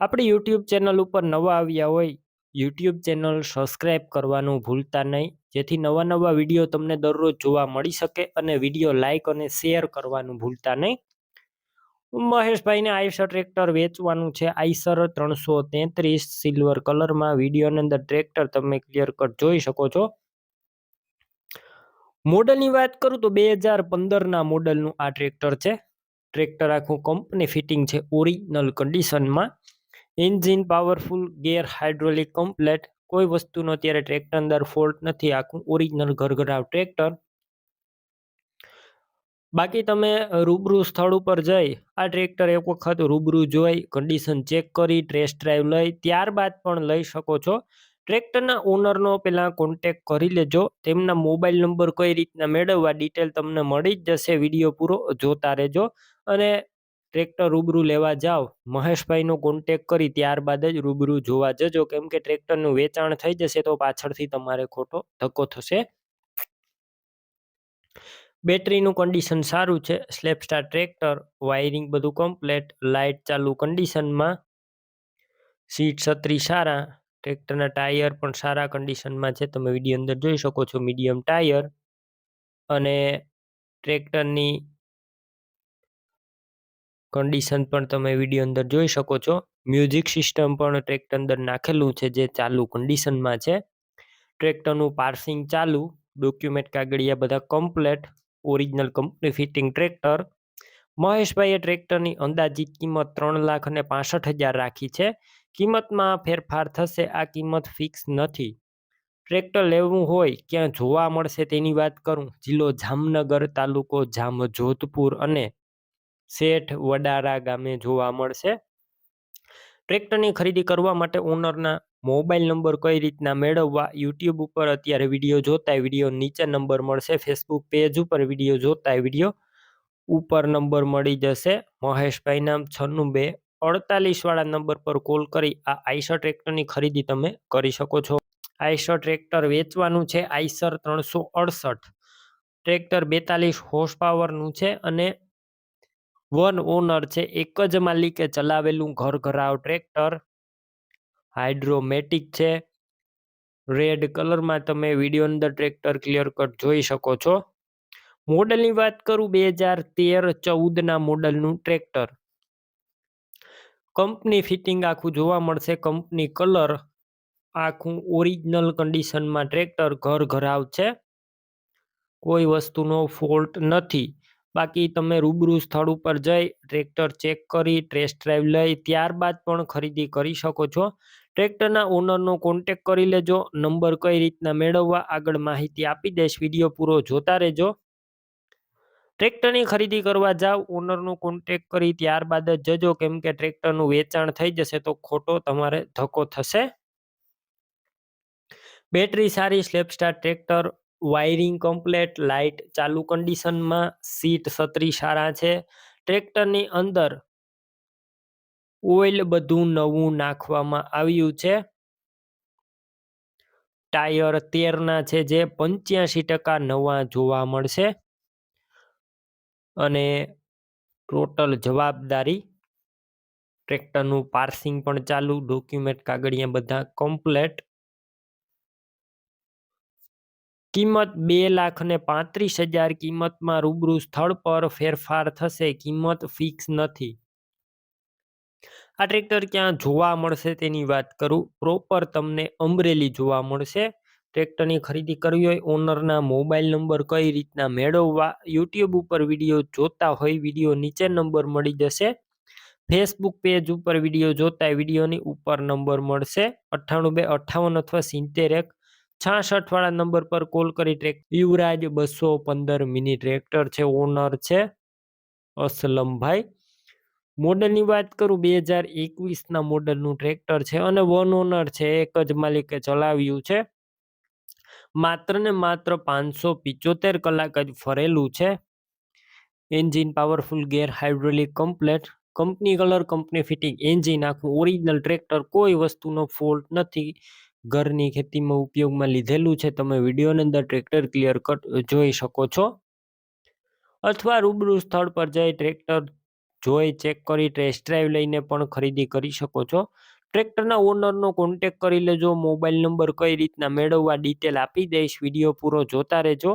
આપણી YouTube channel ઉપર નવા આવ્યા હોય, યુટ્યુબ ચેનલ સબસ્ક્રાઈબ કરવાનું ભૂલતા નહીં. જેથી નવા નવા વીડિયો તમને દરરોજ જોવા મળી શકે અને વીડિયો લાઇક અને શેર કરવાનું ભૂલતા નહીં. મહેશભાઈને આઈસર ટ્રેક્ટર વેચવાનું છે. આઈસર ત્રણસો તેત્રીસ સિલ્વર કલરમાં. વિડીયોની અંદર ટ્રેક્ટર તમે ક્લિયર કટ જોઈ શકો છો. મોડલની વાત કરું તો બે હજાર પંદરના મોડલનું આ ટ્રેક્ટર છે. ટ્રેક્ટર આખું કંપની ફિટિંગ છે. ઓરિજિનલ કન્ડિશનમાં engine powerful, gear hydraulic, complete. કોઈ વસ્તુનો અત્યારે ટ્રેક્ટર અંદર ફોલ્ટ નથી આખું ઓરિજિનલ ઘરઘરાવ ટ્રેક્ટર. બાકી તમે રૂબરૂ સ્થળ ઉપર જઈ, આ ટ્રેક્ટર એક વખત રૂબરૂ જોઈ કન્ડિશન ચેક કરી ટ્રેસ ડ્રાઈવ લઈ, ત્યારબાદ પણ લઈ શકો છો. ટ્રેક્ટરના ઓનરનો પહેલાં કોન્ટેક કરી લેજો. તેમના મોબાઈલ નંબર કઈ રીતના મેળવવા ડિટેલ તમને મળી જ જશે. વીડિયો પૂરો જોતા રહેજો. અને ટ્રેક્ટર રૂબરૂ લેવા જાઓ મહેશભાઈનો કોન્ટેક કરી ત્યારબાદ જ રૂબરૂ જોવા જજો. કેમ કે ટ્રેક્ટરનું વેચાણ થઈ જશે તો પાછળથી તમારે ખોટો ધક્કો થશે. બેટરીનું કન્ડિશન સારું છે. સ્લેપસ્ટાર ટ્રેક્ટર વાયરિંગ બધું કમ્પ્લેટ લાઇટ ચાલુ કન્ડિશનમાં સીટ છત્રી સારા. ટ્રેક્ટરના ટાયર પણ સારા કન્ડિશનમાં છે. તમે વીડિયો અંદર જોઈ શકો છો. Medium tyre. અને ટ્રેક્ટરની કન્ડિશન પણ તમે વીડિયો અંદર જોઈ શકો છો. મ્યુઝિક સિસ્ટમ પણ ટ્રેક્ટર અંદર નાખેલું છે જે ચાલુ કન્ડિશનમાં છે. ટ્રેક્ટરનું પાર્સિંગ ચાલુ ડોક્યુમેન્ટ કાગળિયા બધા complete original company fitting tractor મહેશભાઈએ ટ્રેક્ટરની અંદાજિત કિંમત ત્રણ લાખ અને પાસઠ હજાર રાખી છે. કિંમતમાં ફેરફાર થશે, આ કિંમત ફિક્સ નથી. ટ્રેક્ટર લેવું હોય, ક્યાં જોવા મળશે તેની વાત કરું. જિલ્લો જામનગર તાલુકો જામજોધપુર અને શેઠ વડારા ગામે જોવા મળશે. ટ્રેક્ટરની ખરીદી કરવા માટે ઓનરના મોબાઈલ નંબર કઈ રીતના મેળવવા? યુટ્યુબ ઉપર અત્યારે વીડિયો જોતા વીડિયો નીચે નંબર મળશે. ફેસબુક પેજ ઉપર વીડિયો જોતા વીડિયો ઉપર નંબર મળી જશે. મહેશભાઈ નામ છન્નું બે અડતાલીસ વાળા નંબર પર કોલ કરી આ આઈસર ટ્રેક્ટરની ખરીદી તમે કરી શકો છો. આઈસર ટ્રેક્ટર વેચવાનું છે આઈસર ત્રણસો અડસઠ. ટ્રેક્ટર બેતાલીસ હોર્સ પાવરનું છે અને વન ઓનર છે, એક જ માલિકે ચલાવેલું ઘર ઘરાવ ટ્રેક્ટર. હાઇડ્રોમેટિક છે. રેડ કલરમાં તમે વીડિયો અંદર ટ્રેક્ટર ક્લિયર કટ જોઈ શકો છો. મોડલની વાત કરું બે હજાર તેર ચૌદના મોડલનું ટ્રેક્ટર. કંપની ફિટિંગ આખું જોવા મળશે. કંપની કલર આખું ઓરિજિનલ કન્ડિશનમાં ટ્રેક્ટર ઘર ઘરાવ છે. કોઈ વસ્તુનો ફોલ્ટ નથી. બાકી તમે રૂબરૂ સ્થળ ઉપર જઈ ટ્રેક્ટર ચેક કરી ટેસ્ટ ડ્રાઈવ લઈ, ત્યારબાદ પણ ખરીદી કરી શકો છો. ટ્રેક્ટરના ઓનરનો કોન્ટેક કરી લેજો, નંબર કઈ રીતના મેળવવા આગળ માહિતી આપી દઈશ, વીડિયો પૂરો જોતા રહેજો. ટ્રેક્ટરની ખરીદી કરવા જાવ ઓનરનો કોન્ટેક કરી, ત્યારબાદ જ જજો, કેમ કે ટ્રેક્ટરનું વેચાણ થઈ જશે તો ખોટો તમારે ધક્કો થશે. બેટરી સારી self start tractor wiring complete, light, ચાલુ કન્ડિશનમાં સીટ છત્રી સારા છે. ટ્રેક્ટરની અંદર ઓઇલ બધું નવું નાખવામાં આવ્યું છે. ટાયર તેરના છે જે પંચ્યાસી ટકા નવા જોવા મળશે. અને ટોટલ જવાબદારી ટ્રેક્ટરનું પાર્સિંગ પણ ચાલુ, ડોક્યુમેન્ટ કાગળિયા બધા કમ્પ્લેટ. કિંમત બે લાખ ને પાંત્રીસ હજાર કિંમતમાં રૂબરૂ સ્થળ પર ફેરફાર થશે. કિંમત ફિક્સ નથી. આ ટ્રેક્ટર ક્યાં જોવા મળશે તેની વાત કરું? પ્રોપર તમને અમરેલી જોવા મળશે. ટ્રેક્ટરની ખરીદી કરવી હોય, ઓનરના મોબાઈલ નંબર કઈ રીતના મેળવવા, યુટ્યુબ ઉપર વીડિયો જોતા હોય, વીડિયો નીચે નંબર મળી જશે. ફેસબુક પેજ ઉપર વીડિયો જોતા વિડીયોની ઉપર નંબર મળશે. અઠ્ઠાણું બે અઠ્ઠાવન અથવા સિત્તેર એક છાસઠ વાળા નંબર પર કોલ કરી ટ્રેક યુવરાજ બસો પંદર મિની ટ્રેક્ટર છે ઓનર છે, અસલમભાઈ. મોડલની વાત કરું, બે હજાર એકવીસના મોડલનું ટ્રેક્ટર છે અને વન ઓનર છે, એક જ માલિકે ચલાવ્યું છે. માત્ર ને માત્ર પાંચસો પિચોતેર કલાક જ ફરેલું છે. Engine powerful gear hydraulic complete company colour company fitting engine આખું ઓરિજિનલ ટ્રેક્ટર, કોઈ વસ્તુનો ફોલ્ટ નથી. ઘરની ખેતીમાં ઉપયોગમાં લીધેલું છે, તમે વિડીયોની અંદર ટ્રેક્ટર ક્લિયર કટ જોઈ શકો છો. અથવા રૂબરૂ સ્થળ પર જઈ ટ્રેક્ટર જોઈ ચેક કરી ટેસ્ટ ડ્રાઈવ લઈને પણ ખરીદી કરી શકો છો. ટ્રેક્ટરના ઓનરનો કોન્ટેક કરી લેજો મોબાઈલ નંબર કઈ રીતના મેળવવા ડિટેલ આપી દઈશ, વીડિયો પૂરો જોતા રહેજો.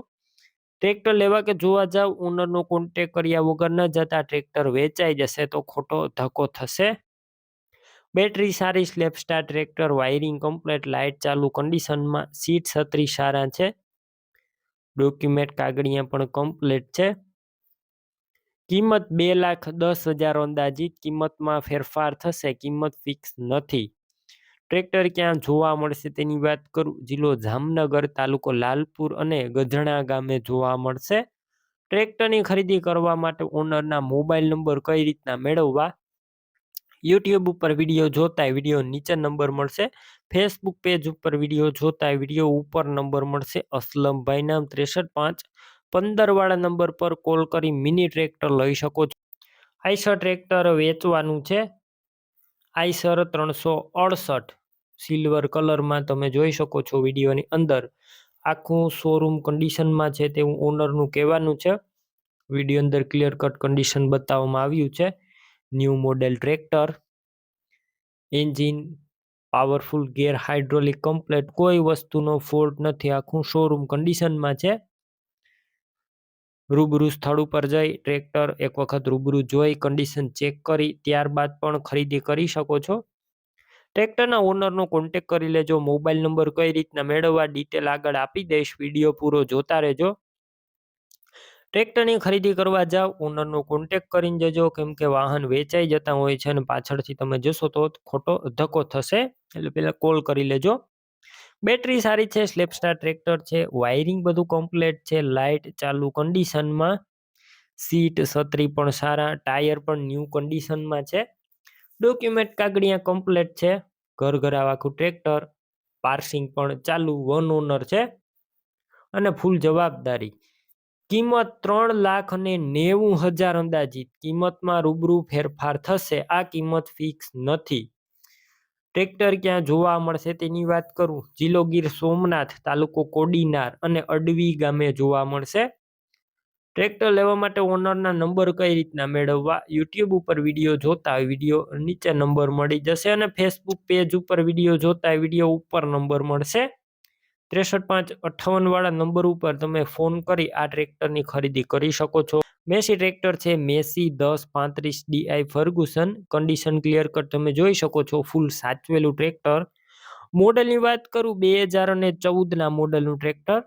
ટ્રેક્ટર લેવા કે જોવા જાવ ઓનરનો કોન્ટેક કર્યા વગર ન જતા ટ્રેક્ટર વેચાઈ જશે તો ખોટો ધક્કો થશે. બેટરી સારી self start tractor, wiring complete, light ચાલુ, કન્ડિશનમાં સીટ છત્રી સારા છે. ડોક્યુમેન્ટ કાગળિયા પણ કમ્પ્લેટ છે. કિંમત બે લાખ દસ હજાર અંદાજિત, કિંમતમાં ફેરફાર થશે, કિંમત ફિક્સ નથી. ટ્રેક્ટર ક્યાં જોવા મળશે તેની વાત કરું? જિલ્લો જામનગર, તાલુકો લાલપુર અને ગધણા ગામે જોવા મળશે. ટ્રેક્ટરની ખરીદી કરવા માટે ઓનરના મોબાઈલ નંબર કઈ રીતના મેળવવા? યુટ્યુબ ઉપર વીડિયો જોતા વીડિયો નીચે નંબર મળશે. ફેસબુક પેજ ઉપર વીડિયો જોતા વીડિયો ઉપર નંબર મળશે. અસલમભાઈ નામ ત્રેસઠ પાંચ. પંદરવાળા નંબર પર કોલ કરી મિની ટ્રેક્ટર લઈ શકો છો. આઈસર ટ્રેક્ટર વેચવાનું છે. આઈસર ત્રણસો અડસઠ. સિલ્વર કલરમાં તમે જોઈ શકો છો વિડીયોની અંદર. આખું શોરૂમ કન્ડિશનમાં છે તેવું ઓનરનું કહેવાનું છે. વીડિયો અંદર ક્લિયર કટ કન્ડિશન બતાવવામાં આવ્યું છે. New model tractor, engine, powerful gear hydraulic complete, કોઈ વસ્તુનો ફોલ્ટ નથી. આખું શોરૂમ કન્ડિશનમાં છે. રૂબરૂ સ્થળ ઉપર જઈ ટ્રેક્ટર એક વખત રૂબરૂ જોઈ, કન્ડિશન ચેક કરી, ત્યારબાદ પણ ખરીદી કરી શકો છો. ટ્રેક્ટરના ઓનરનો કોન્ટેક કરી લેજો. મોબાઈલ નંબર કઈ રીતના મેળવવા ડિટેલ આગળ આપી દઈશ. વીડિયો પૂરો જોતા રહેજો. ટ્રેક્ટરની ખરીદી કરવા જાવ ઓનરનો કોન્ટેક કરીને જજો, કેમ કે વાહન વેચાઈ જતા હોય છે અને પાછળથી તમે જશો તો ખોટો ધક્કો થશે, એટલે પહેલાં કોલ કરી લેજો. બેટરી સારી છે સ્લેપસ્ટાર ટ્રેક્ટર છે વાયરિંગ બધું કમ્પ્લેટ છે લાઇટ ચાલુ કન્ડિશનમાં સીટ છત્રી પણ સારા ટાયર પણ ન્યૂ કન્ડિશનમાં છે. ડોક્યુમેન્ટ કાગળિયા કમ્પ્લેટ છે, ઘર ઘર આખું ટ્રેક્ટર પાર્સિંગ પણ ચાલુ વન ઓનર છે. અને ફૂલ જવાબદારી. કિંમત ત્રણ લાખ અને નેવું હજાર અંદાજિત. કિંમતમાં રૂબરૂ ફેરફાર થશે. આ કિંમત ફિક્સ નથી. ટ્રેક્ટર ક્યાં જોવા મળશે તેની વાત કરું? જિલ્લો ગીર સોમનાથ, તાલુકો કોડીનાર અને અડવી ગામે જોવા મળશે. ટ્રેક્ટર લેવા માટે ઓનરના નંબર કઈ રીતના મેળવવા? યુટ્યુબ ઉપર વીડિયો જોતા વીડિયો નીચે નંબર મળી જશે અને ફેસબુક પેજ ઉપર વીડિયો જોતા વીડિયો ઉપર નંબર મળશે. ત્રેસઠ પાંચ અઠ્ઠાવનવાળા નંબર ઉપર તમે ફોન કરી આ ટ્રેક્ટરની ખરીદી કરી શકો છો. મેસી ટ્રેક્ટર છે, મેસી દસ પાંત્રીસ DI Ferguson. Condition clear cut તમે જોઈ શકો છો, ફૂલ સાચવેલું ટ્રેક્ટર. મોડલની વાત કરું, બે હજાર અને ચૌદના મોડલનું ટ્રેક્ટર.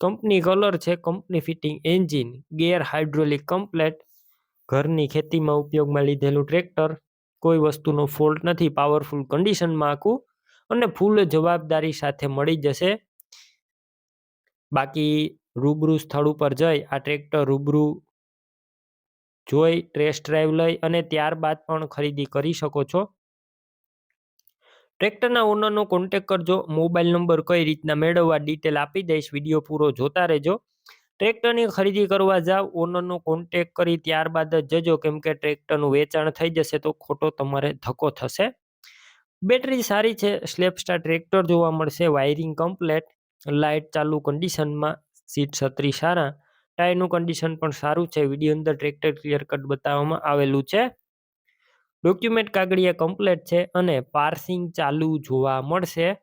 કંપની કલર છે, company fitting engine, gear hydraulic complete. ઘરની ખેતીમાં ઉપયોગમાં લીધેલું ટ્રેક્ટર. કોઈ વસ્તુનો ફોલ્ટ નથી, પાવરફુલ કન્ડિશનમાં આખું. અને ફૂલ જવાબદારી સાથે મળી જશે. બાકી રૂબરૂ સ્થળ ઉપર જઈ, આ ટ્રેક્ટર રૂબરૂ જોઈ ટેસ્ટ ડ્રાઈવ લઈ અને ત્યારબાદ પણ ખરીદી કરી શકો છો. ટ્રેક્ટરના ઓનરનો કોન્ટેક કરજો મોબાઈલ નંબર કઈ રીતના મેળવવા ડિટેલ આપી દઈશ વીડિયો પૂરો જોતા રહેજો. ટ્રેક્ટરની ખરીદી કરવા જાવ ઓનરનો કોન્ટેક કરી ત્યારબાદ જ જજો, કેમ કે ટ્રેક્ટરનું વેચાણ થઈ જશે તો ખોટો તમારે ધક્કો થશે. બેટરી સારી છે સ્લેપસ્ટાર ટ્રેક્ટર જોવા મળશે વાયરિંગ કમ્પ્લેટ લાઇટ ચાલુ કન્ડિશનમાં સીટ છત્રી સારા. ટાયરનું કન્ડિશન પણ સારું છે. વીડિયો અંદર ટ્રેક્ટર ક્લિયર કટ બતાવવામાં આવેલું છે. ડોક્યુમેન્ટ કાગળિયા કમ્પ્લેટ છે અને પાર્સિંગ ચાલુ જોવા મળશે.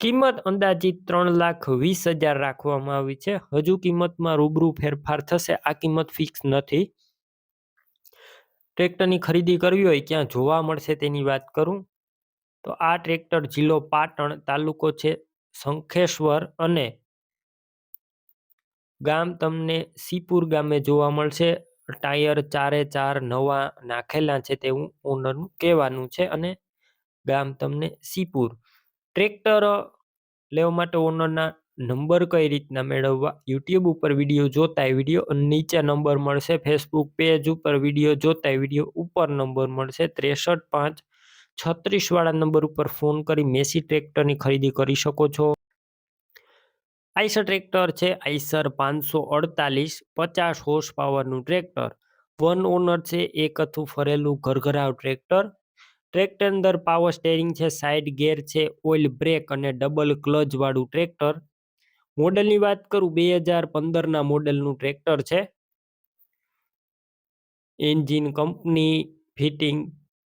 કિંમત અંદાજિત ત્રણ લાખ વીસ હજાર રાખવામાં આવી છે. હજુ કિંમતમાં રૂબરૂ ફેરફાર થશે. આ કિંમત ફિક્સ નથી. ટ્રેક્ટરની ખરીદી કરવી હોય ક્યાં જોવા મળશે તેની વાત કરું. તો આ ટ્રેક્ટર જિલ્લો પાટણ તાલુકો છે. શંખેશ્વર અને ગામ તમને સીપુર ગામે જોવા મળશે. ટાયર ચારે ચાર નવા નાખેલા છે તેવું ઓનરનું કહેવાનું છે અને ગામ તમને સીપુર. ટ્રેક્ટર લેવા માટે ઓનરના નંબર કઈ રીતના મેળવવા? યુટ્યુબ ઉપર વીડિયો જોતા વીડિયો નીચે નંબર મળશે. ફેસબુક પેજ ઉપર વીડિયો જોતા વીડિયો ઉપર નંબર મળશે. ત્રેસઠ પાંચ છત્રીસ વાળા નંબર ઉપર ફોન કરી મેસી ટ્રેક્ટરની ખરીદી કરી શકો છો. આઈસર ટ્રેક્ટર છે આઈસર પાંચસો અડતાલીસ, પચાસ હોર્સ પાવરનું ટ્રેક્ટર. વન ઓનર છે એક અથું ફરેલું ઘરઘરાવ ટ્રેક્ટર. ટ્રેક્ટર અંદર પાવર સ્ટેરિંગ છે સાઇડ ગેર છે ઓઇલ બ્રેક અને ડબલ ક્લચ વાળું ટ્રેક્ટર. મોડલની વાત કરું, બે હજાર પંદરના મોડલનું ટ્રેક્ટર છે. Engine company fitting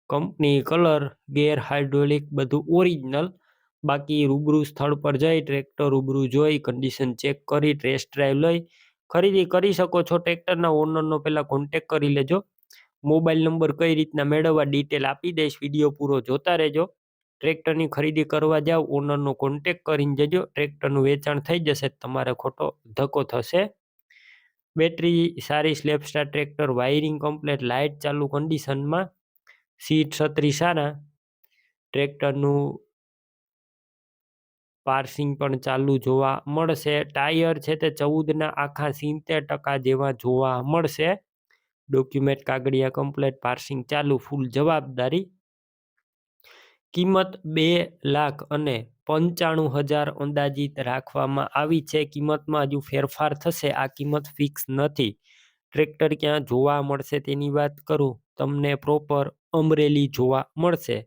company, colour, gear hydraulic બધું ઓરિજિનલ. બાકી રૂબરૂ સ્થળ પર જઈ, ટ્રેક્ટર રૂબરૂ જોઈ કન્ડિશન ચેક કરી ટેસ્ટ ડ્રાઈવ લઈ. ખરીદી કરી શકો છો, ટ્રેક્ટરના ઓનરનો પહેલાં કોન્ટેક કરી લેજો. મોબાઈલ નંબર કઈ રીતના મેળવવા ડિટેલ આપી દઈશ, વીડિયો પૂરો જોતા રહેજો. ટ્રેક્ટરની ખરીદી કરવા જાવ ઓનરનો કોન્ટેક કરીને જજો. ટ્રેક્ટરનું વેચાણ થઈ જશે, તમારે ખોટો ધક્કો થશે. બેટરી સારી self start tractor wiring complete light ચાલુ કન્ડિશનમાં સીટ છત્રીસ આના ટ્રેક્ટરનું પાર્સિંગ પણ ચાલુ જોવા મળશે. ટાયર છે તે ચૌદના આખા સિત્તેર ટકા જેવા જોવા મળશે. ડોક્યુમેન્ટ કાગળિયા કમ્પ્લેટ, પાર્સિંગ ચાલુ, ફૂલ જવાબદારી. કિંમત બે લાખ અને પંચાણું હજાર અંદાજિત રાખવામાં આવી છે. કિંમતમાં હજુ ફેરફાર થશે. આ કિંમત ફિક્સ નથી. ટ્રેક્ટર ક્યાં જોવા મળશે તેની વાત કરું, તમને પ્રોપર અમરેલી જોવા મળશે.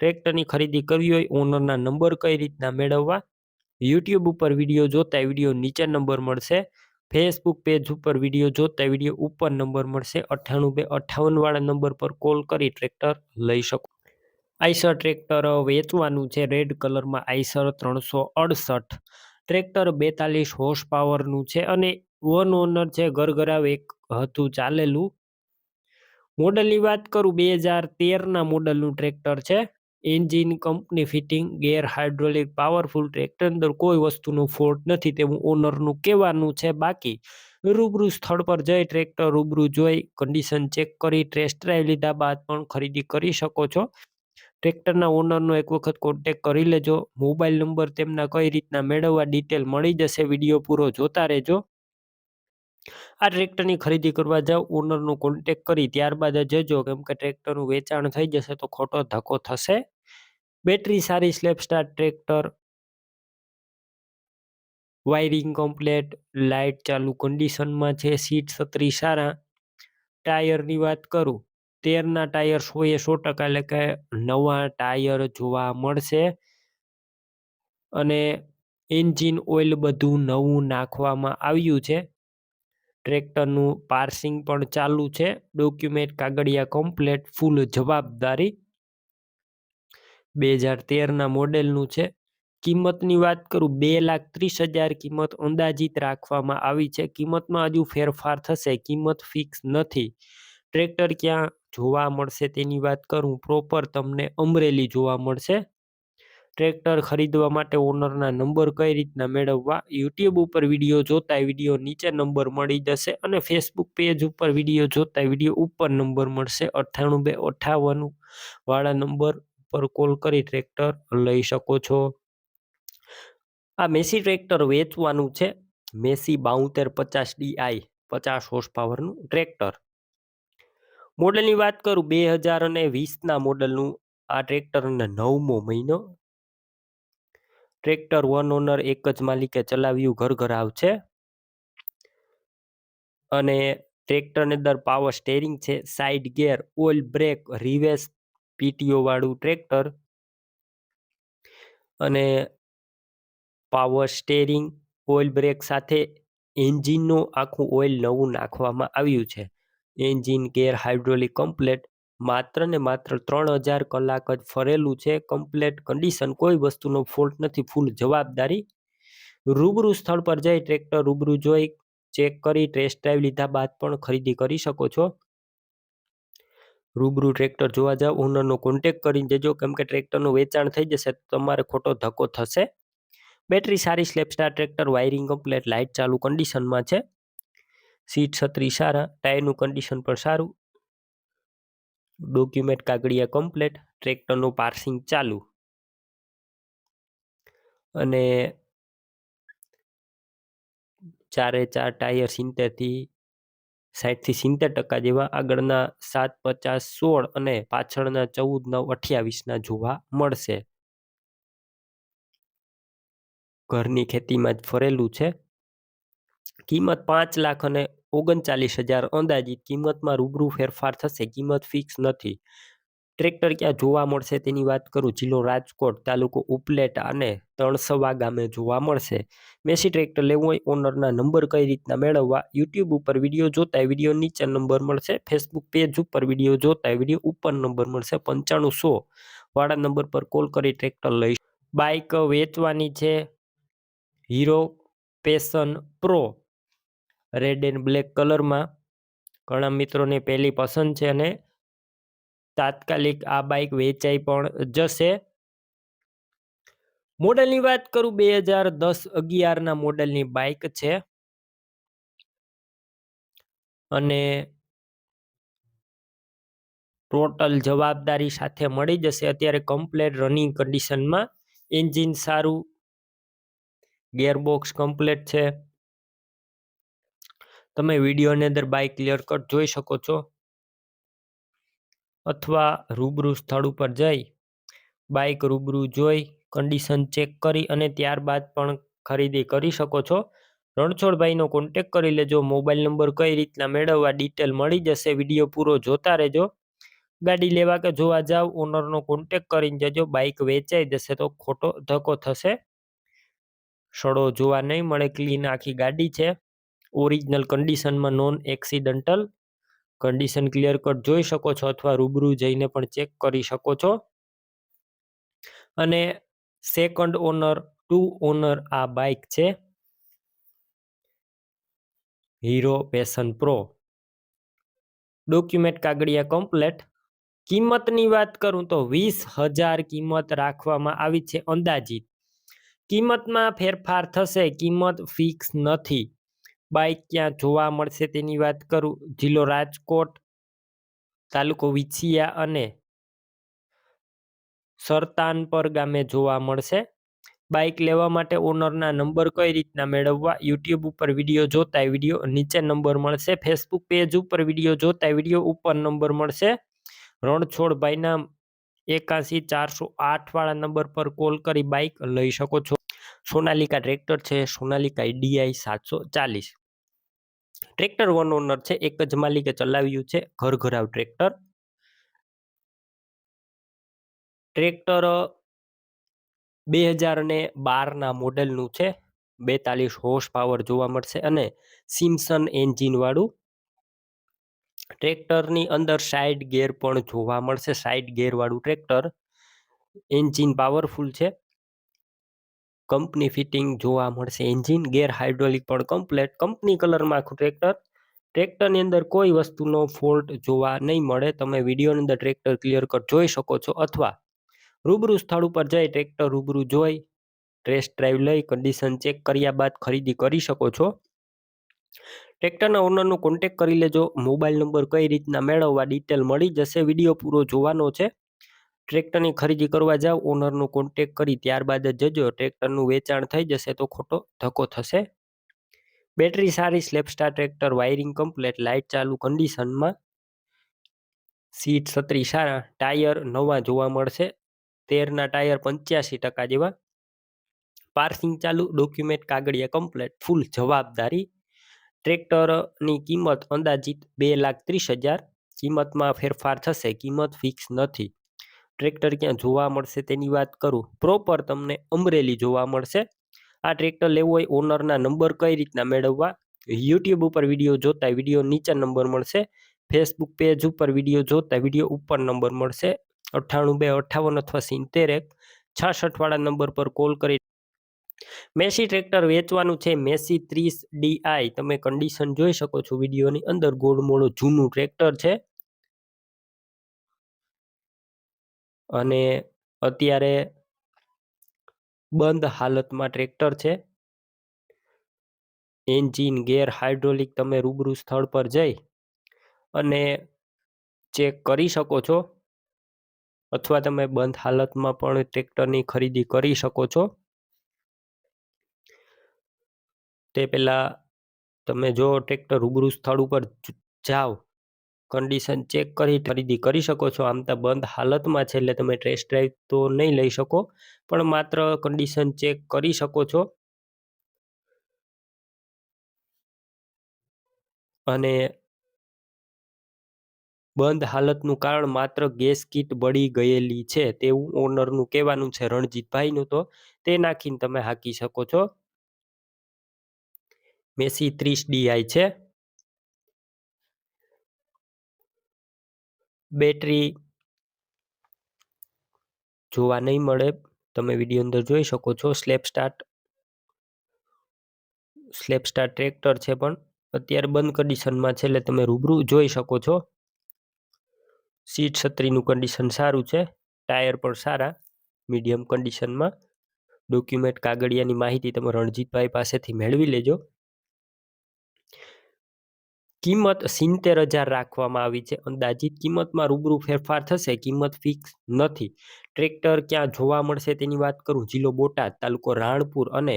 ટ્રેક્ટરની ખરીદી કરવી હોય ઓનરના નંબર કઈ રીતના મેળવવા? યુટ્યુબ ઉપર વીડિયો જોતા વીડિયો નીચે નંબર મળશે. ફેસબુક પેજ ઉપર વીડિયો જોતા વીડિયો ઉપર નંબર મળશે. અઠ્ઠાણું બે અઠ્ઠાવનવાળા નંબર પર કોલ કરી ટ્રેક્ટર લઈ શકો. આઈસર ટ્રેક્ટર વેચવાનું છે રેડ કલરમાં આઈસર ત્રણસો અડસઠ. ટ્રેક્ટર બેતાલીસ હોર્સ પાવરનું છે અને વન ઓનર છે ઘરઘરાવ એક હતું ચાલેલું. મોડલની વાત કરું, બે હજાર તેરના મોડલનું ટ્રેક્ટર છે. Engine company fitting, gear hydraulic, powerful tractor અંદર કોઈ વસ્તુનો ફોલ્ટ નથી, તેવું ઓનરનું કહેવાનું છે. બાકી રૂબરૂ સ્થળ પર જઈ ટ્રેક્ટર રૂબરૂ જોઈ, કન્ડિશન ચેક કરી, ટેસ્ટ ડ્રાઈવ લીધા બાદ પણ ખરીદી કરી શકો છો. ટ્રેક્ટરના ઓનરનો એક વખત કોન્ટેક કરી લેજો. મોબાઈલ નંબર તેમના કઈ રીતના મેળવવા ડિટેલ મળી જશે, વીડિયો પૂરો જોતા રહેજો. આ ટ્રેક્ટરની ખરીદી કરવા જાઓ ઓનરનો કોન્ટેક કરી, ત્યારબાદ જજો કેમ કે ટ્રેક્ટરનું વેચાણ થઈ જશે તો ખોટો ધક્કો થશે. બેટરી સારી self start tractor wiring complete light ચાલુ કન્ડિશનમાં છે, સીટ છત્રી સારા. ટાયરની વાત કરું, તેરના ટાયર હોય સો ટકા એટલે કે નવા ટાયર જોવા મળશે. અને એન્જિન ઓઇલ બધું નવું નાખવામાં આવ્યું છે. ટ્રેક્ટરનું પાર્સિંગ પણ ચાલુ છે. ડોક્યુમેન્ટ કાગળિયા કમ્પ્લેટ, ફૂલ જવાબદારી. બે હજાર તેરના મોડેલનું છે. કિંમતની વાત કરું, બે લાખ ત્રીસ હજાર કિંમત અંદાજિત રાખવામાં આવી છે. કિંમતમાં હજુ ફેરફાર થશે, કિંમત ફિક્સ નથી. ટ્રેક્ટર ક્યાં જોવા મળશે તેની વાત કરું, પ્રોપર તમને અમરેલી જોવા મળશે. ટ્રેક્ટર ખરીદવા માટે ઓનરના નંબર કઈ રીતના મેળવવા? યુટ્યુબ ઉપર વીડિયો જોતા વીડિયો નીચે નંબર મળી જશે અને ફેસબુક પેજ ઉપર વીડિયો જોતા વીડિયો ઉપર નંબર મળશે. અઠ્ઠાણું બે અઠ્ઠાવન વાળા નંબર પર કોલ કરી ટ્રેક્ટર લઈ શકો છો. આ મેસી ટ્રેક્ટર વેચવાનું છે. મેસી બાઉતેર પચાસ ડીઆઈ પચાસ હોર્સ પાવરનું ટ્રેક્ટર. મોડલની વાત કરું, બે હજાર અને વીસના મોડલનું. આ ટ્રેક્ટરને નવમો મહિનો ટ્રેક્ટર વન ઓનર એક જ માલિકે ચલાવ્યું, ઘર ઘર આવશે. અને ટ્રેક્ટરની અંદર પાવર સ્ટેરિંગ છે side gear oil brake reverse PTO વાળું ટ્રેક્ટર. અને પાવર સ્ટેરિંગ ઓઇલ બ્રેક સાથે એન્જિનનું આખું ઓઇલ નવું નાખવામાં આવ્યું છે. એન્જિન ગેર હાઇડ્રોલિક કમ્પ્લેટ માત્ર ને માત્ર ત્રણ હજાર કલાક જ ફરેલું છે. કમ્પ્લેટ કન્ડિશન કોઈ વસ્તુનો ફોલ્ટ નથી ફૂલ જવાબદારી. રૂબરૂ સ્થળ પર જઈ ટ્રેક્ટર રૂબરૂ જોઈ ચેક કરી ટેસ્ટ ડ્રાઈવ લીધા બાદ પણ ખરીદી કરી શકો છો. રૂબરૂ ટ્રેક્ટર જોવા જાવ ઓનરનો કોન્ટેક કરીને જજો, કેમ કે ટ્રેક્ટરનું વેચાણ થઈ જશે તો તમારે ખોટો ધક્કો થશે. બેટરી સારી self start tractor wiring complete light ચાલુ કન્ડિશનમાં છે. સીટ છત્રી સારા ટાયરનું કન્ડિશન પણ સારું. ડોક્યુમેન્ટ કાગળિયા કમ્પ્લેટ, ટ્રેક્ટરનું પાર્સિંગ ચાલુ. અને ચારે ચાર ટાયર સિત્તેરથી સાઠથી સિત્તેર ટકા જેવા આગળના સાત, પચાસ, સોળ અને પાછળના ચૌદ, નવ, અઠ્યાવીસના જોવા મળશે. ઘરની ખેતીમાં જ ફરેલું છે. કિંમત પાંચ લાખ અને ઓગણચાલીસ હજાર અંદાજિત કિંમતમાં રૂબરૂ ફેરફાર થશે. કિંમત ફિક્સ નથી. ટ્રેક્ટર ક્યાં જોવા મળશે તેની વાત કરું. જિલ્લો રાજકોટ તાલુકો ઉપલેટ અને તણસવા ગામે જોવા મળશે. મેસી ટ્રેક્ટર લેવું હોય ઓનરના નંબર કઈ રીતના મેળવવા? યુટ્યુબ ઉપર વીડિયો જોતા વીડિયો નીચે નંબર મળશે. ફેસબુક પેજ ઉપર વીડિયો જોતા વીડિયો ઉપર નંબર મળશે. પંચાણું સો વાળા નંબર પર કોલ કરી ટ્રેક્ટર લઈ બાઇક વેચવાની છે. Hero Passion Pro red and black કલરમાં ઘણા મિત્રોને પહેલી પસંદ છે અને તાત્કાલિક આ બાઇક વેચાઈ પણ જશે. મોડલની વાત કરું બે હજાર દસ અગિયારના મોડલની બાઇક છે. અને ટોટલ જવાબદારી સાથે મળી જશે. અત્યારે કમ્પ્લેટ રનિંગ કન્ડિશનમાં એન્જિન સારું ગેરબોક્સ કમ્પ્લેટ છે. તમે વિડીયોની અંદર બાઈક ક્લિયર કટ જોઈ શકો છો. અથવા રૂબરૂ સ્થળ ઉપર જઈ બાઇક રૂબરૂ જોઈ કન્ડિશન ચેક કરી અને ત્યારબાદ પણ ખરીદી કરી શકો છો. રણછોડભાઈનો કોન્ટેક કરી લેજો. મોબાઈલ નંબર કઈ રીતના મેળવવા ડિટેલ મળી જશે, વીડિયો પૂરો જોતા રહેજો. ગાડી લેવા કે જોવા જાવ ઓનરનો કોન્ટેક કરીને જજો. બાઇક વેચાઈ જશે તો ખોટો ધક્કો થશે. સડો જોવા નહીં મળે. ક્લીન આખી ગાડી છે. ઓરિજિનલ કન્ડિશનમાં non accidental condition clear cut જોઈ શકો છો અથવા રૂબરૂ જઈને પણ ચેક કરી શકો છો. અને સેકન્ડ ઓનર, ટુ ઓનર આ બાઇક છે. Hero Passion Pro. ડોક્યુમેન્ટ કાગળિયા કમ્પ્લેટ. કિંમતની વાત કરું તો વીસ હજાર કિંમત રાખવામાં આવી છે અંદાજિત. કિંમતમાં ફેરફાર થશે, કિંમત ફિક્સ નથી. બાઇક ક્યાં જોવા મળશે તેની વાત કરું? જિલ્લો રાજકોટ, તાલુકો વિછિયા અને સરતાનપર ગામે જોવા મળશે. બાઇક લેવા માટે ઓનરના નંબર કઈ રીતના મેળવવા? યુટ્યુબ ઉપર વીડિયો જોતા વીડિયો નીચે નંબર મળશે. ફેસબુક પેજ ઉપર વીડિયો જોતા વીડિયો ઉપર નંબર મળશે. રણછોડભાઈના એકાસી ચારસો આઠ વાળા નંબર પર કોલ કરી બાઇક લઈ શકો છો. સોનાલિકા ટ્રેક્ટર છે. સોનાલિકા ડીઆઈ સાતસો ચાલીસ. ટ્રેક્ટર વન ઓનર છે, એક જ માલિકે ચલાવ્યું છે ઘર ઘરાવ ટ્રેક્ટર. ટ્રેક્ટર બે હજાર ને બારના મોડેલનું છે, બેતાલીસ હોર્સ પાવર જોવા મળશે અને સિમસન એન્જિનવાળું ટ્રેક્ટરની અંદર સાઈડ ગેર પણ જોવા મળશે સાઈડ ગેરવાળું ટ્રેક્ટર. એન્જિન પાવરફુલ છે. કંપની ફિટિંગ જોવા મળશે. એન્જિન ગેર હાઇડ્રોલિક પણ કમ્પ્લેટ. કંપની કલરમાં ટ્રેક્ટર. ટ્રેક્ટરની અંદર કોઈ વસ્તુનો ફોલ્ટ જોવા નહીં મળે. તમે વિડીયોની અંદર ટ્રેક્ટર ક્લિયર કટ જોઈ શકો છો. અથવા રૂબરૂ સ્થળ ઉપર જઈ ટ્રેક્ટર રૂબરૂ જોઈ, ટેસ્ટ ડ્રાઈવ લઈ, કન્ડિશન ચેક કર્યા બાદ ખરીદી કરી શકો છો. ટ્રેક્ટરના ઓનરનો કોન્ટેક કરી લેજો. મોબાઈલ નંબર કઈ રીતના મેળવવા ડિટેલ મળી જશે. વીડિયો પૂરો જોવાનો છે. ટ્રેક્ટરની ખરીદી કરવા જાવ, ઓનરનો કોન્ટેક કરી, ત્યારબાદ જ જજો ટ્રેક્ટરનું વેચાણ થઈ જશે તો ખોટો ધક્કો થશે. બેટરી સારી self start tractor wiring complete light ચાલુ કન્ડિશનમાં સીટ છત્રી સારા, ટાયર નવા જોવા મળશે. તેરના ટાયર પંચ્યાસી ટકા જેવા. પાર્સિંગ ચાલુ, ડોક્યુમેન્ટ કાગળિયા કમ્પ્લેટ ફૂલ જવાબદારી. ટ્રેક્ટરની કિંમત અંદાજિત બે લાખ ત્રીસ હજાર. કિંમતમાં ફેરફાર થશે, કિંમત ફિક્સ નથી. ટ્રેક્ટર ક્યાં જોવા મળશે તેની વાત કરું? પ્રોપર તમને અમરેલી જોવા મળશે. આ ટ્રેક્ટર લેવું હોય ઓનરના નંબર કઈ રીતના મેળવવા? યુટ્યુબ ઉપર વીડિયો જોતા વીડિયો નીચે નંબર મળશે. ફેસબુક પેજ ઉપર વીડિયો જોતા વીડિયો ઉપર નંબર મળશે. અઠ્ઠાણું બે અઠ્ઠાવન અથવા સિત્તેર એક છાસઠવાળા નંબર પર કોલ કરી મેસી ટ્રેક્ટર વેચવાનું છે. મેસી ત્રીસ ડીઆઈ તમે કન્ડિશન જોઈ શકો છો વિડીયોની અંદર ગોળમોળો જૂનું ટ્રેક્ટર છે. અને અત્યારે બંધ હાલતમાં ટ્રેક્ટર છે. એન્જિન ગેર હાઇડ્રોલિક તમે રૂબરૂ સ્થળ પર જઈ અને ચેક કરી શકો છો અથવા તમે બંધ હાલતમાં પણ ટ્રેક્ટરની ખરીદી કરી શકો છો. તે પહેલાં તમે જો ટ્રેક્ટર રૂબરૂ સ્થળ ઉપર જાઓ કન્ડિશન ચેક કરી, ખરીદી કરી શકો છો. આમ તો બંધ હાલતમાં છે એટલે તમે ટેસ્ટ ડ્રાઈવ તો નહીં લઈ શકો, પણ માત્ર કન્ડિશન ચેક કરી શકો છો. અને બંધ હાલતનું કારણ માત્ર ગેસ કીટ બળી ગયેલી છે તેવું ઓનરનું કહેવાનું છે રણજીતભાઈનું તો. તે નાખીને તમે હાકી શકો છો. મેસી ત્રીસ ડીઆઈ છે. બેટરી જોવા નહીં મળે. તમે વીડિયો અંદર જોઈ શકો છો. Self start self start tractor છે પણ અત્યારે બંધ કન્ડિશનમાં છે એટલે તમે રૂબરૂ જોઈ શકો છો. સીટ છત્રીનું કન્ડિશન સારું છે. ટાયર પણ સારા મીડિયમ કન્ડિશનમાં ડોક્યુમેન્ટ કાગળિયાની માહિતી તમે રણજીતભાઈ પાસેથી મેળવી લેજો. કિંમત સિત્તેર હજાર રાખવામાં આવી છે. અંદાજિત કિંમતમાં રૂબરૂ ફેરફાર થશે, કિંમત ફિક્સ નથી. ટ્રેક્ટર ક્યાં જોવા મળશે તેની વાત કરું? જિલ્લો બોટાદ, તાલુકો રાણપુર અને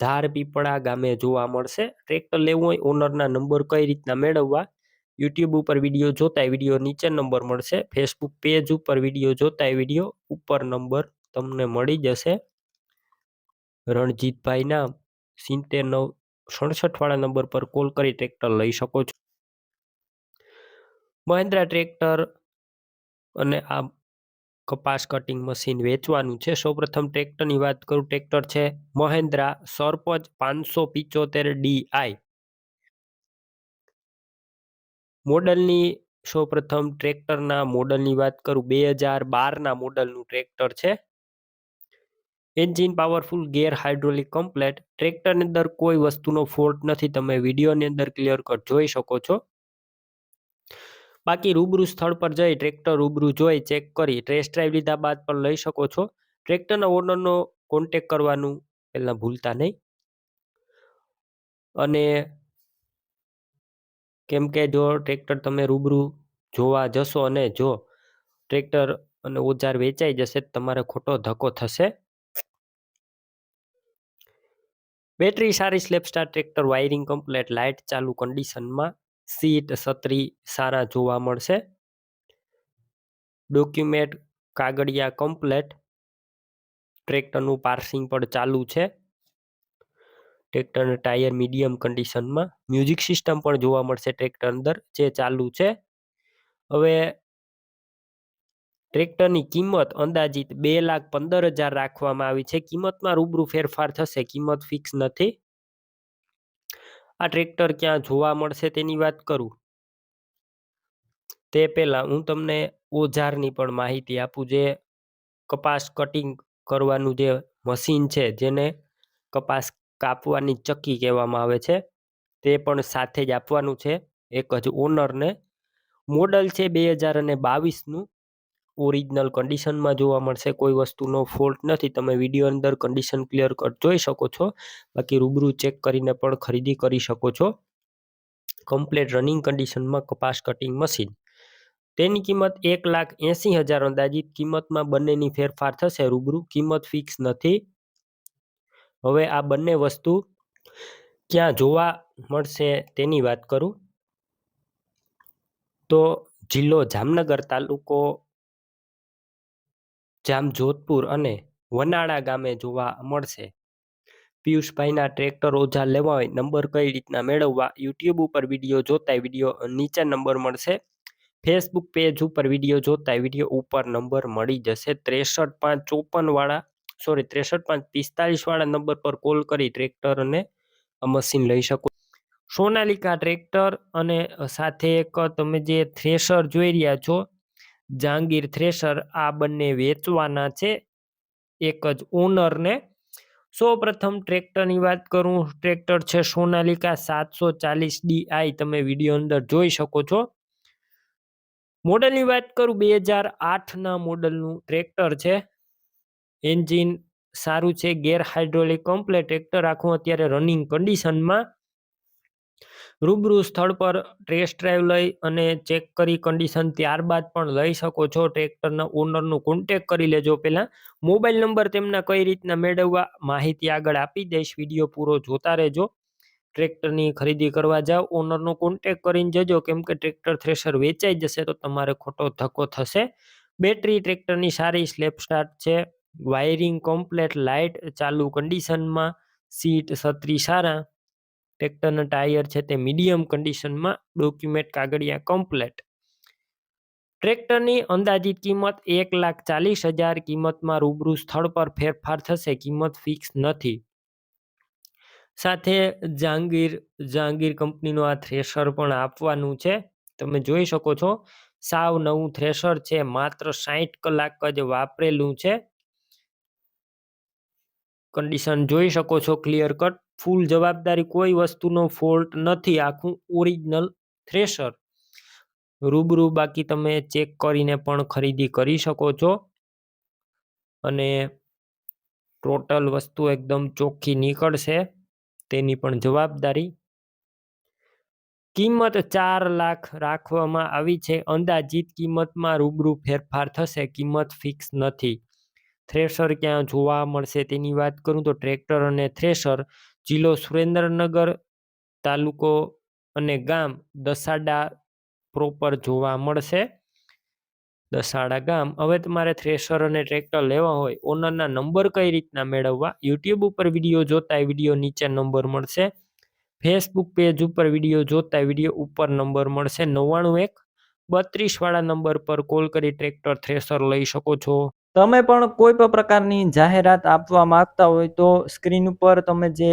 ધારપીપળા ગામે જોવા મળશે. ટ્રેક્ટર લેવું હોય, ઓનરના નંબર કઈ રીતના મેળવવા? યુટ્યુબ ઉપર વીડિયો જોતા વીડિયો નીચે નંબર મળશે. ફેસબુક પેજ ઉપર વીડિયો જોતા વીડિયો ઉપર નંબર તમને મળી જશે. રણજીતભાઈના સિત્તેર નવ સડસઠ વાળા નંબર પર કોલ કરી ટ્રેક્ટર લઈ શકો છો. મહિન્દ્રા ટ્રેક્ટર અને આ કપાસ કટિંગ મશીન વેચવાનું છે. સૌપ્રથમ ટ્રેક્ટરની વાત કરું, ટ્રેક્ટર છે મહેન્દ્રા સરપંચ પાંચસો પિચોતેર ડીઆઈ મોડલની સૌપ્રથમ ટ્રેક્ટરના મોડલની વાત કરું, બે હજાર બારના મોડલનું ટ્રેક્ટર છે. Engine powerful, gear hydraulic, complete. ટ્રેક્ટરની અંદર કોઈ વસ્તુનો ફોલ્ટ નથી. તમે વિડીયોની અંદર ક્લિયર કટ જોઈ શકો છો. બાકી રૂબરૂ સ્થળ પર જઈ ટ્રેક્ટર રૂબરૂ જોઈ, ચેક કરી, ટેસ્ટ ડ્રાઈવ લીધા બાદ પણ લઈ શકો છો. ટ્રેક્ટરના ઓનરનો કોન્ટેક કરવાનું પહેલાં ભૂલતા નહીં. અને કેમ કે જો ટ્રેક્ટર તમે રૂબરૂ જોવા જશો અને જો ટ્રેક્ટર અને ઓજાર વેચાઈ જશે તમારે ખોટો ધક્કો થશે. બેટરી સારી self start tractor wiring complete light ચાલુ કન્ડિશનમાં સીટ છત્રી સારા જોવા મળશે. ડોક્યુમેન્ટ કાગળિયા કમ્પ્લેટ ટ્રેક્ટરનું પાર્સિંગ પણ ચાલુ છે. ટ્રેક્ટરના ટાયર મીડિયમ કન્ડિશનમાં મ્યુઝિક સિસ્ટમ પણ જોવા મળશે ટ્રેક્ટર અંદર, જે ચાલુ છે. હવે ટ્રેક્ટરની કિંમત અંદાજિત બે લાખ પંદર હજાર રાખવામાં આવી છે. કિંમતમાં રૂબરૂ ફેરફાર થશે. કિંમત ફિક્સ નથી. આ ટ્રેક્ટર ક્યાં જોવા મળશે તેની વાત કરું? તે પહેલાં હું તમને ઓજારની પણ માહિતી આપું. જે કપાસ કટિંગ કરવાનું જે મશીન છે, જેને કપાસ કાપવાની ચક્કી કહેવામાં આવે છે, તે પણ સાથે જ આપવાનું છે. એક જ ઓનરને મોડલ છે બે હજાર અને બાવીસનું. ઓરિજિનલ કન્ડિશનમાં જોવા મળશે. કોઈ વસ્તુનો ફોલ્ટ નથી. તમે વીડિયો અંદર કન્ડિશન ક્લિયર કટ જોઈ શકો છો. બાકી રૂબરૂ ચેક કરીને પણ ખરીદી કરી શકો છો. કમ્પ્લેટ રનિંગ કન્ડિશનમાં કપાસ કટિંગ મશીન. તેની કિંમત એક લાખ એંસી હજાર અંદાજિત. કિંમતમાં બંનેની ફેરફાર થશે. રૂબરૂ કિંમત ફિક્સ નથી. હવે આ બંને વસ્તુ ક્યાં જોવા મળશે તેની વાત કરું. તો જિલ્લો જામનગર તાલુકો જામજોધપુર અને વનાળા ગામે જોવા મળશે. પિયુષભાઈના ટ્રેક્ટર ઓજા લેવા હોય નંબર કઈ રીતના મેળવવા? યુટ્યુબ ઉપર વીડિયો જોતા વીડિયો નીચે નંબર મળશે. ફેસબુક પેજ ઉપર વીડિયો જોતા વીડિયો ઉપર નંબર મળી જશે. ત્રેસઠ પાંચ ચોપન વાળા સોરી ત્રેસઠ પાંચ પિસ્તાલીસ વાળા નંબર પર કોલ કરી ટ્રેક્ટર અને મશીન લઈ શકો. સોનાલિકા ટ્રેક્ટર અને સાથે એક તમે જે થ્રેશર જોઈ રહ્યા છો જહાંગીર થ્રેશર આ બંને વેચવાના છે. એક જ ઓનરને સૌ પ્રથમ ટ્રેક્ટરની વાત કરું, ટ્રેક્ટર છે સોનાલિકા સાતસો ચાલીસ ડીઆઈ તમે વીડિયો અંદર જોઈ શકો છો. મોડલની વાત કરું, બે હજાર આઠના મોડલનું ટ્રેક્ટર છે. એન્જિન સારું છે, ગેર હાઇડ્રોલિક કમ્પ્લેટ ટ્રેક્ટર. આખું અત્યારે રનિંગ કન્ડિશનમાં રૂબરૂ સ્થળ પર ટેસ્ટ ડ્રાઈવ લઈ અને ચેક કરી કન્ડિશન ત્યારબાદ પણ લઈ શકો છો. ટ્રેક્ટરના ઓનરનો કોન્ટેક કરી લેજો પહેલાં. મોબાઈલ નંબર તેમના કઈ રીતના મેળવવા માહિતી આગળ આપી દઈશ. વીડિયો પૂરો જોતા રહેજો. ટ્રેક્ટરની ખરીદી કરવા જાઓ. ઓનરનો કોન્ટેક કરીને જજો. કેમ કે ટ્રેક્ટર થ્રેશર વેચાઈ જશે તો તમારે ખોટો ધક્કો થશે. બેટરી ટ્રેક્ટરની સારી સ્લેપ સ્ટાર્ટ છે. વાયરિંગ કમ્પ્લેટ લાઇટ ચાલુ કન્ડિશનમાં સીટ છત્રી સારા. ટ્રેક્ટરના ટાયર છે તે મીડિયમ કન્ડિશનમાં ડોક્યુમેન્ટ કાગળિયા કમ્પ્લેટ. ટ્રેક્ટરની અંદાજિત કિંમત એક લાખ ચાલીસ હજાર કિંમતમાં રૂબરૂ સ્થળ પર ફેરફાર થશે, કિંમત ફિક્સ નથી. સાથે જહાંગીર જહાંગીર કંપનીનું આ થ્રેશર પણ આપવાનું છે. તમે જોઈ શકો છો, સાવ નવું થ્રેશર છે, માત્ર સાહીઠ કલાક જ વાપરેલું છે. કન્ડિશન જોઈ શકો છો, ક્લિયર કટ. ફૂલ જવાબદારી કોઈ વસ્તુનો ફોલ્ટ નથી, આખું ઓરિજિનલ થ્રેશર રૂબરૂ બાકી તમે ચેક કરીને પણ ખરીદી કરી શકો છો. અને ટોટલ વસ્તુ એકદમ ચોખ્ખી નીકળશે, તેની પણ જવાબદારી. કિંમત ચાર લાખ રાખવામાં આવી છે. અંદાજિત કિંમતમાં રૂબરૂ ફેરફાર થશે, કિંમત ફિક્સ નથી. થ્રેશર ક્યાં જોવા મળશે તેની વાત કરું તો ટ્રેક્ટર અને થ્રેશર જિલ્લો સુરેન્દ્રનગર તાલુકો અને ગામ દસાડા પ્રોપર જોવા મળશે. દસાડા ગામ. હવે તમારે થ્રેશર અને ટ્રેક્ટર લેવા હોય, ઓનરના નંબર કઈ રીતના મેળવવા? યુટ્યુબ ઉપર વીડિયો જોતા વીડિયો નીચે નંબર મળશે. ફેસબુક પેજ ઉપર વીડિયો જોતા વીડિયો ઉપર નંબર મળશે. નવ્વાણું એક બત્રીસવાળા નંબર પર કોલ કરી ટ્રેક્ટર થ્રેશર લઈ શકો છો. તમે પણ કોઈ પણ પ્રકારની જાહેરાત આપવા માંગતા હોય તો સ્ક્રીન ઉપર તમે જે